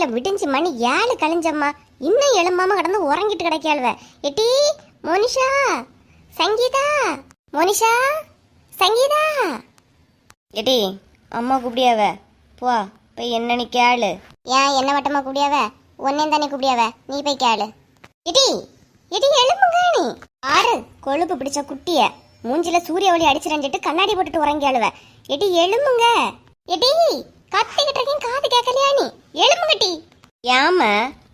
காலையில விடிஞ்சு மணி ஏழு கழிஞ்சம்மா. இன்னும் எழும்பாம கடந்து உறங்கிட்டு கிடைக்காளுவ எட்டி மோனிஷா சங்கீதா மோனிஷா சங்கீதா. எட்டி அம்மா கூப்பிடியாவ? போ போய் என்னன்னு கேளு. ஏன் என்ன வட்டமா கூப்பிடியாவ? ஒன்னே தானே கூப்பிடியாவ? நீ போய் கேளு. எடி எடி எழும்புங்க நீ. ஆறு கொழுப்பு பிடிச்ச குட்டிய மூஞ்சில சூரிய ஒளி அடிச்சிரஞ்சிட்டு கண்ணாடி போட்டுட்டு உறங்கியாளுவ. எடி எழும்புங்க. எடி கத்திக்கிட்டு இருக்கேன் காது கேட்கலையா நீ? எழும்புங்க டி ஏம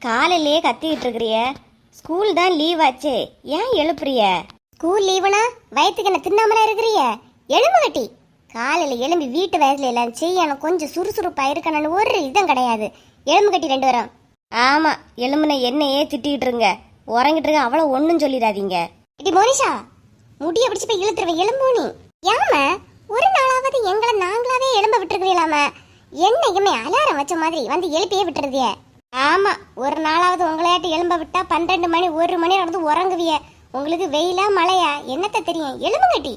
காலையிலேயே கத்திக்கிட்டு இருக்கிறிய ஸ்கூல் தான் லீவ் ஆச்சே. ஏன் எழுப்புறிய? ஸ்கூல் லீவுனா வயிற்றுக்கு என்ன தின்னாமலா இருக்கிறிய? எழும்புங்க டி காலையில எழும்பி வீட்டு வயசுல எல்லாம் செய்யணும். கொஞ்சம் சுறுசுறுப்பா இருக்கணும்னு ஒரு இதுவும் கிடையாது. எலும்பு கட்டி ரெண்டு வரும் ஆமா எலும்புன என்னையே திட்டிக்கிட்டு இருங்க உறங்கிட்டு இருக்க அவ்வளவு ஒண்ணும் சொல்லிடாதீங்க. இடி மோனிஷா முடிய பிடிச்சு போய் இழுத்துருவேன் எலும்பு நீ. ஏம ஒரு நாளாவது எங்களை நாங்களாவே எலும்ப விட்டுருக்கீங்களாம என்னைக்குமே அலாரம் வச்ச மாதிரி வந்து எழுப்பியே விட்டுறதிய ஆமா ஒரு நாளாவது உங்களையாட்டு எலும்ப விட்டா பன்னெண்டு மணி ஒரு மணி நடந்து உறங்குவிய. உங்களுக்கு வெயிலா மழையா? என்னத்த தெரியும்? எலும்பு கட்டி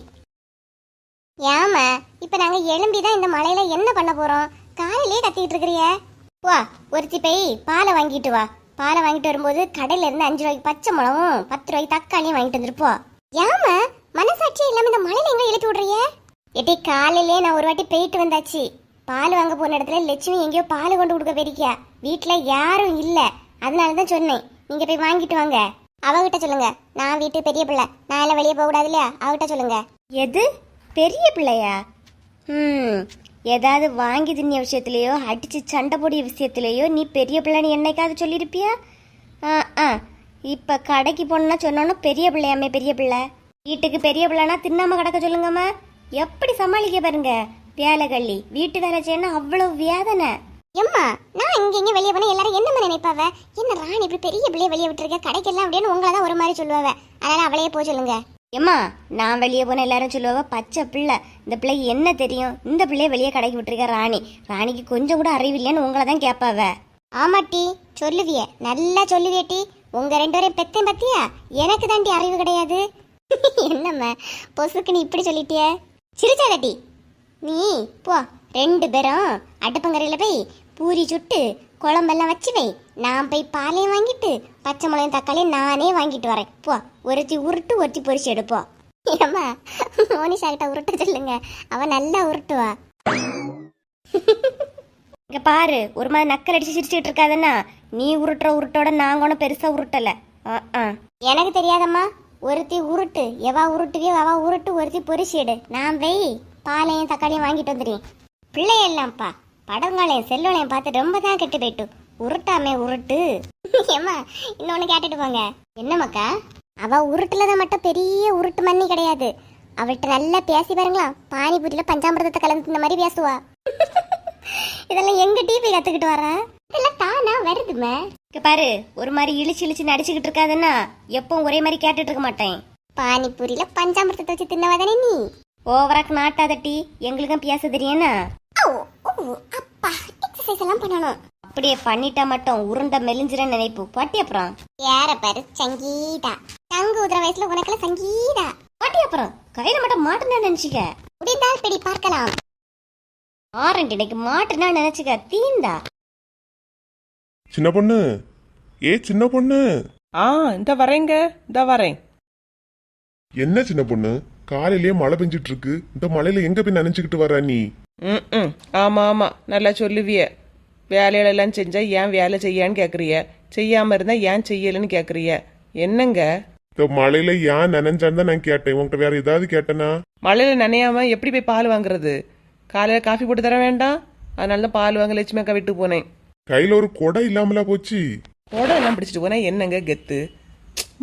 இப்ப நாங்க எலும்பி தான் இந்த மழையில என்ன பண்ண போறோம்? காலையிலேயே கத்திட்டு இருக்கிறிய. வா ஒருத்தி போய் பாலை வாங்கிட்டு வா. பாலை வாங்கிட்டு வரும்போது கடையில இருந்து அஞ்சு ரூபாய்க்கு பச்சை மிளகும் பத்து ரூபாய்க்கு தக்காளியும் வாங்கிட்டு வந்துருப்போ ஏம மனசாட்சி இல்லாம இந்த மழையில எங்க எழுப்பி விடுறிய எட்டி காலையிலே நான் ஒரு வாட்டி போயிட்டு வந்தாச்சு. பால் வாங்க போன இடத்துல லட்சுமி எங்கேயோ பால் கொண்டு கொடுக்க போயிருக்கியா? வீட்டில் யாரும் இல்லை. அதனால தான் சொன்னேன். நீங்க போய் வாங்கிட்டு வாங்க. அவகிட்ட சொல்லுங்க. நான் வீட்டு பெரிய பிள்ளை. நான் எல்லாம் வெளியே போக கூடாது இல்லையா? அவகிட்ட சொல்லுங்க. எது? பெரிய பிள்ளையா? ம் ஏதாவது வாங்கி தின்னிய விஷயத்திலேயோ அடித்து சண்டை போடிய விஷயத்திலேயோ நீ பெரிய பிள்ளைன்னு என்னைக்காவது சொல்லியிருப்பியா? ஆ ஆ. இப்போ கடைக்கு போனா சொன்னோன்னா பெரிய பிள்ளையாமே பெரிய பிள்ளை. வீட்டுக்கு பெரிய பிள்ளைனா தின்னாம கிடக்க சொல்லுங்கம்மா. எப்படி சமாளிக்க பாருங்கள் வேலை கள்ளி வீட்டு வேலை செய்யணும் அவ்வளவு வேதனை. எம்மா நான் இங்க இங்க வெளியே போனா எல்லாரும் என்னம்மா நினைப்பாவ? என்ன ராணி இப்படி பெரிய பிள்ளைய வெளியே விட்டுருக்க? கடைக்கெல்லாம் அப்படின்னு உங்களை தான் ஒரு மாதிரி சொல்லுவாவ. அதனால அவளையே போக சொல்லுங்க. எம்மா நான் வெளியே போன எல்லாரும் சொல்லுவாவ பச்சை பிள்ளை இந்த பிள்ளைக்கு என்ன தெரியும்? இந்த பிள்ளைய வெளியே கடைக்கு விட்டுருக்க ராணி. ராணிக்கு கொஞ்சம் கூட அறிவில்லைன்னு உங்களை தான் கேட்பாவ. ஆமாட்டி சொல்லுவிய. நல்லா சொல்லுவிய டி. உங்க ரெண்டு பேரையும் பெத்தையும் பத்தியா? எனக்கு தாண்டி அறிவு கிடையாது. என்னம்மா பொசுக்கு நீ இப்படி சொல்லிட்டிய? சிரிச்சாதட்டி நீ போ. ரெண்டு பேரும் அடுப்பங்கரையில் போய் பூரி சுட்டு குழம்பெல்லாம் வச்சு வை. நான் போய் பாலையும் வாங்கிட்டு பச்சை மிளகாயும் தக்காளியும் நானே வாங்கிட்டு வரேன். போ. ஒருத்தி உருட்டு ஒருத்தி பொரிச்சு எடுப்போம் ஏம்மா மோனிஷா கிட்ட உருட்ட சொல்லுங்க. அவ நல்லா உருட்டுவா. இங்க பாரு ஒரு மாதிரி நக்கல் அடிச்சு சிரிச்சுட்டு இருக்காதண்ணா. நீ உருட்டுற உருட்டோட நாங்க ஒன்றும் பெருசா உருட்டல. எனக்கு தெரியாதம்மா. ஒருத்தி உருட்டு எவா உருட்டுவியோ அவா உருட்டு ஒருத்தி பொரிச்சிடு நான் வெய் பாலையும் தக்காளியும் வாங்கிட்டு வந்துடுறேன் பிள்ளையெல்லாம்ப்பா படங்களையும் செல்லுளையும் பார்த்து ரொம்ப தான் கெட்டு போயிட்டு. உருட்டாமே உருட்டு. ஏம்மா இன்னொன்னு கேட்டுட்டு போங்க. என்னம்மாக்கா அவள் உருட்டுலத மட்டும் பெரிய உருட்டு மண்ணி கிடையாது. அவள்கிட்ட நல்லா பேசி பாருங்களா பானிபூரியில பஞ்சாமிரதத்தை கலந்து இந்த மாதிரி பேசுவா. இதெல்லாம் எங்க டிவி கத்துக்கிட்டு வரா? இதெல்லாம் தானா வருதுமே இங்க பாரு ஒரு மாதிரி இழிச்சு இழிச்சு நடிச்சுக்கிட்டு இருக்காதுன்னா எப்பவும் ஒரே மாதிரி கேட்டுட்டு இருக்க மாட்டேன். பானிபூரியில பஞ்சாமிரத்தை வச்சு தின்னவாதானே நீ? ஓவராக்கு நாட்டாதட்டி எங்களுக்கும் பேச தெரியும்னா? அப்பா எக்ஸசைஸ் எல்லாம் பண்ணணும். அப்படியே பண்ணிட்டா மட்டும் உருண்டை மெலிஞ்சிரன்னு நினைப்பு. பாட்டி அப்புறம்? யார பாரு சங்கீதா. தங்கு உதிர வயசுல உனக்குல சங்கீதா. பாட்டி அப்புறம்? கையில மட்டும் மாட்டுனா நினைச்சுக்க? முடிந்தால் பிடி பார்க்கலாம். ஆரண்டி இன்னைக்கு மாட்டுனா நினைச்சுக்க. தீந்தா? சின்ன பொண்ணு. ஏ சின்ன பொண்ணு. ஆ இந்த வரேங்க இந்த வரேன். என்ன சின்ன பொண்ணு? காலையிலேயே மழை பெஞ்சிட்டு இருக்கு இந்த மழையில எங்க போய் நினைச்சுக்கிட்டு வர நீ? ம் ம் ஆமாம் ஆமாம் நல்லா சொல்லுவிய. வேலைகளெல்லாம் செஞ்சா ஏன் வேலை செய்யான்னு கேட்குறிய செய்யாமல் இருந்தால் ஏன் செய்யலைன்னு கேட்குறிய என்னங்க? இந்த மழையில ஏன் நினைஞ்சான்னு தான் நான் கேட்டேன். உன்கிட்ட வேற ஏதாவது கேட்டனா? மழையில் நனையாம எப்படி போய் பால் வாங்குறது? காலையில் காஃபி போட்டு தர வேண்டாம். அதனால தான் பால் வாங்க லட்சுமி அக்கா விட்டு போனேன். கையில ஒரு கொடை இல்லாமலா போச்சு? உடம்பு எல்லாம் பிடிச்சிட்டு போனேன் என்னங்க கெத்து?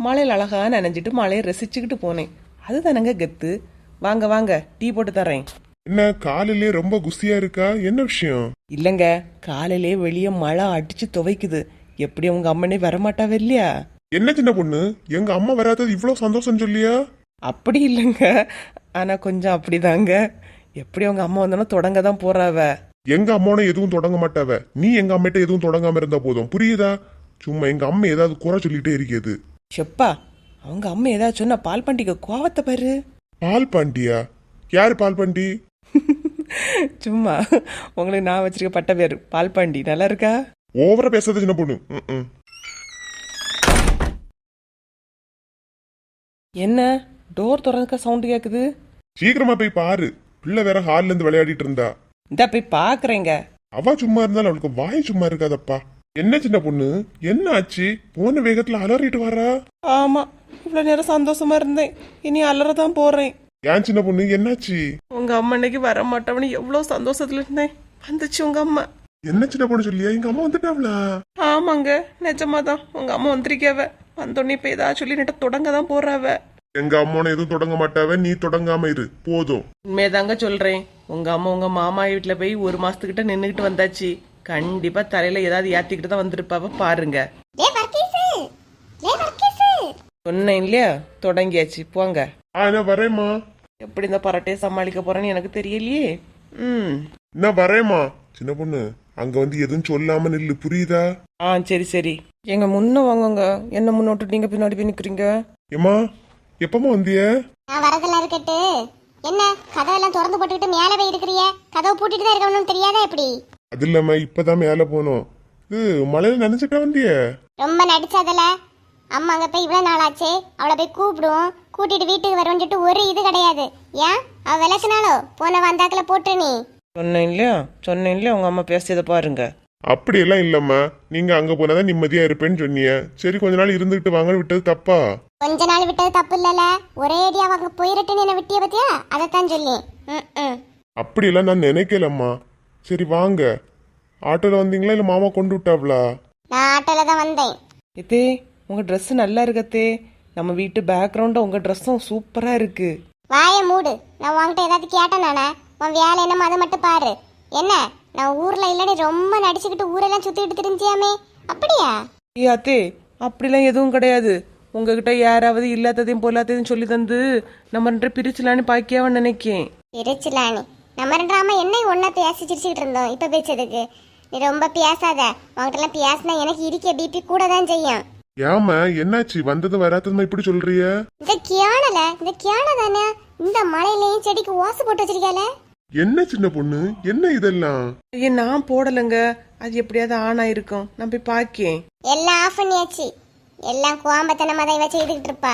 மழையில் அழகா நனைஞ்சிட்டு மழையை ரசிச்சுக்கிட்டு போனேன். அதுதானங்க கெத்து. வாங்க வாங்க டீ போட்டு தரேன் என்ன காலையிலே ரொம்ப குஸ்தியா இருக்கா? என்ன விஷயம்? இல்லைங்க காலையிலே வெளியே மழை அடிச்சு துவைக்குது. எப்படி உங்க அம்மனே வரமாட்டாவ இல்லையா? என்ன சின்ன பொண்ணு? எங்க அம்மா வராதது இவ்வளவு சந்தோஷம் சொல்லியா? அப்படி இல்லைங்க. ஆனா கொஞ்சம் அப்படிதாங்க. எப்படி உங்க அம்மா வந்தாலும் தொடங்க தான் போறாவ? எங்க அம்மாவோட எதுவும் தொடங்க மாட்டாவ? நீ எங்க அம்மிட்ட எதுவும் தொடங்காம இருந்தா போதும். புரியுதா? சும்மா எங்க அம்மா ஏதாவது குறை சொல்லிட்டே இருக்கிறது. செப்பா அவங்க அம்மா ஏதாவது சொன்னா பால் பண்டிகை கோவத்தை பாரு. பால் பாண்டியா யாரு பால் பாண்டி சும்மா. உங்களுக்கு நான் வச்சிருக்க பட்ட பேர் பால் பாண்டி நல்லா இருக்கா ஓவரா பேசாத சின்ன பொண்ணு. என்ன? டோர் திறக்க சவுண்டு கேக்குது? சீக்கிரமா போய் பாரு. பிள்ளை வேற ஹால்ல இருந்து விளையாடிட்டு இருந்தா. இந்த போய் பாக்குறேங்க. அவ சும்மா இருந்தாலும் அவளுக்கு வாய் சும்மா இருக்காதப்பா. என்ன சின்ன பொண்ணு? என்ன ஆச்சு போன வேகத்துல அலறிட்டு வரா? ஆமா இவ்வளவு நேரம் சந்தோஷமா இருந்தேன். இனி அலறதான் போறேன். ஏன் சின்ன பொண்ணு? என்னாச்சு? உங்க அம்மா இன்னைக்கு வர மாட்டவனு எவ்வளவு சந்தோஷத்துல இருந்தேன். வந்துச்சு உங்க அம்மா. என்ன சின்ன பொண்ணு சொல்லியா? எங்க அம்மா வந்துட்டாவளா? ஆமாங்க நிஜமாதான். உங்க அம்மா வந்திருக்காவ வந்தோடனே இப்ப ஏதாவது சொல்லி நட்ட தொடங்க தான் போறாவ. எங்க அம்மானை எதுவும் தொடங்க மாட்டாவ. நீ தொடங்காம இரு. போதும். உண்மையதாங்க சொல்றேன். உங்க அம்மா உங்க மாமா வீட்டுல போய் ஒரு மாசத்துக்கிட்ட நின்னுகிட்டு வந்தாச்சு. கண்டிப்பா தலையில ஏதாவது ஏத்திக்கிட்டு தான் வந்திருப்பாவ பாருங்க. சொன்னேன் இல்லையா? தொடங்கியாச்சு. போங்க. ஆ நான் வரேம்மா. எப்படி இந்த பரட்டையை சமாளிக்க போறேன்னு எனக்கு தெரியலையே. ம். நான் வரேம்மா. சின்ன பொண்ணு அங்க வந்து எதுவும் சொல்லாம நில்லு. புரியுதா? ஆ சரி சரி. எங்க முன்ன வாங்குங்க. என்ன முன்னோட்டு நீங்க பின்னாடி போய் நிக்கிறீங்க? ஏம்மா எப்பமா வந்திய? நான் வரதெல்லாம் இருக்கட்டு. என்ன கதவெல்லாம் திறந்து போட்டுக்கிட்டு மேலே போய் இருக்கிறிய? கதவை பூட்டிட்டு தான் இருக்கணும்னு தெரியாதா எப்படி? அது இல்லாம இப்பதான் மேல போனோம். இது மழையில நினைச்சிட்டா வந்திய ரொம்ப நடிச்சாதல? அம்மா அங்க போய் இவ்வளவு நாள் ஆச்சு அவளை போய் கூப்பிடுவோம். கூட்டிட்டு வீட்டுக்கு வருவோம்னு சொல்லிட்டு ஒரு இது கிடையாது. ஏன்? அவ விளக்குனாலோ போன வந்தாக்கல போட்டு நீ. சொன்னேன் இல்லையா? சொன்னேன் இல்லையா? உங்க அம்மா பேசியதை பாருங்க. அப்படியெல்லாம் இல்லம்மா நீங்க அங்க போனாதான் நிம்மதியா இருப்பேன்னு சொன்னீங்க. சரி கொஞ்ச நாள் இருந்துகிட்டு வாங்கன்னு விட்டது தப்பா? கொஞ்ச நாள் விட்டது தப்பு இல்லல. ஒரே அடியா அவங்க போயிரட்டுன்னு என்ன விட்டிய பத்தியா? அதைத்தான் சொல்லி ம் ம் அப்படியெல்லாம் நான் நினைக்கலம்மா. சரி வாங்க. ஆட்டோல வந்தீங்களா இல்ல மாமா கொண்டு விட்டாவ்ளா நான் ஆட்டோல தான் வந்தேன். இதே உங்க Dress நல்லா இருக்கத்தே. நம்ம வீட்டு பேக்ரவுண்டும் உங்க ட்ரெஸ்ஸும் சூப்பரா இருக்கு. வாயை மூடு. நான் உன்கிட்ட ஏதாவது கேட்டேன் நானே. உன் வேலை என்னமோ அதை மட்டும் பாரு. என்ன? நான் ஊர்ல இல்லடி ரொம்ப நடிச்சுக்கிட்டு ஊரெல்லாம் சுத்திட்டு திரிஞ்சியாமே. அப்படியா? ஏ அத்தே அப்படிலாம் எதுவும் கிடையாது. உங்ககிட்ட யாராவது இல்லாததையும் பொல்லாததையும் சொல்லி தந்து நம்ம ரெண்டு பிரிச்சலான்னு பாக்கியாவன்னு நினைக்கேன். இருச்சுலானி நம்ம ரெண்டு அம்மா என்ன ஒன்னா பேசி சிரிச்சுக்கிட்டு இருந்தோம் இப்ப பேச்சதுக்கு. நீ ரொம்ப பேசாத எல்லாம் பேசினா எனக்கு இருக்க பிபி கூட தான் செய்யும். ஏமா என்னாச்சு? வந்ததும் வராததுமா இப்படி சொல்றிய? இந்த கியானல இந்த கியான தானே? இந்த மலையிலயும் செடிக்கு ஓசை போட்டு வச்சிருக்கால என்ன சின்ன பொண்ணு? என்ன இதெல்லாம்? ஐயா நான் போடலைங்க. அது எப்படியாவது ஆனா இருக்கும் நான் போய் பாக்கேன். எல்லாம் ஆஃப் பண்ணியாச்சு. எல்லாம் கோம்பத்தனமா தான் இவ செய்துகிட்டு இருப்பா.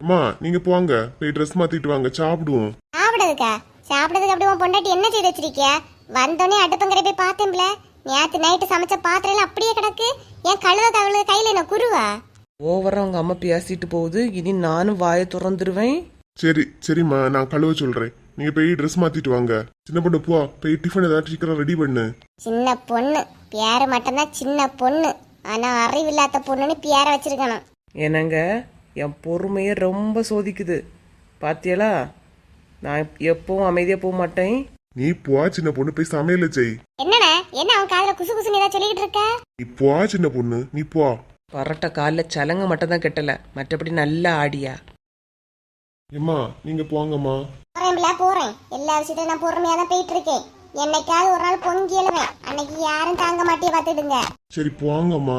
அம்மா நீங்க போங்க. போய் ட்ரெஸ் மாத்திட்டு வாங்க. சாப்பிடுவோம். சாப்பிடுறதுக்கா சாப்பிடுறதுக்கு அப்படி உன் பொண்டாட்டி என்ன செய்து வச்சிருக்கியா? வந்தோடனே அடுப்பங்கரை போய் பார்த்தேன்ல. நேத்து நைட்டு சமைச்ச பாத்திரம் எல்லாம் அப்படியே கிடக்கு. என் கழுவ கவலை கையில என்ன குருவா? ஓவரா உங்க அம்மா பேசிட்டு போகுது. இனி நானும் வாயை திறந்துருவேன். சரி சரிம்மா நான் கழுவ சொல்றேன். நீங்க போய் ட்ரெஸ் மாத்திட்டு வாங்க. சின்ன பொண்ணு போ. போய் டிஃபன் ஏதாவது சீக்கிரம் ரெடி பண்ணு. சின்ன பொண்ணு. பேரு மட்டும்தான் சின்ன பொண்ணு. ஆனா அறிவில்லாத பொண்ணுன்னு பேரை வச்சிருக்கணும். என்னங்க? என் பொறுமையை ரொம்ப சோதிக்குது. பாத்தியலா? நான் எப்பவும் அமைதியா போக மாட்டேன். நீ போ சின்ன பொண்ணு போய் சமையல செய். என்னண்ணே? என்ன அவன் காதுல குசு குசுன்னு ஏதாவது சொல்லிக்கிட்டு இருக்க? நீ போ சின்ன பொண்ணு நீ போ பரட்ட காலில் சலங்க மட்டும் தான் கெட்டல. மற்றபடி நல்லா ஆடியா. ஏம்மா நீங்க போங்கம்மா. போறேன்ல போறேன். எல்லா விஷயத்தையும் நான் பொறுமையா தான் போயிட்டு இருக்கேன் என்னைக்காவது ஒரு நாள் பொங்கி எழுவேன். அன்னைக்கு யாரும் தாங்க மாட்டே பார்த்துடுங்க. சரி போங்கம்மா.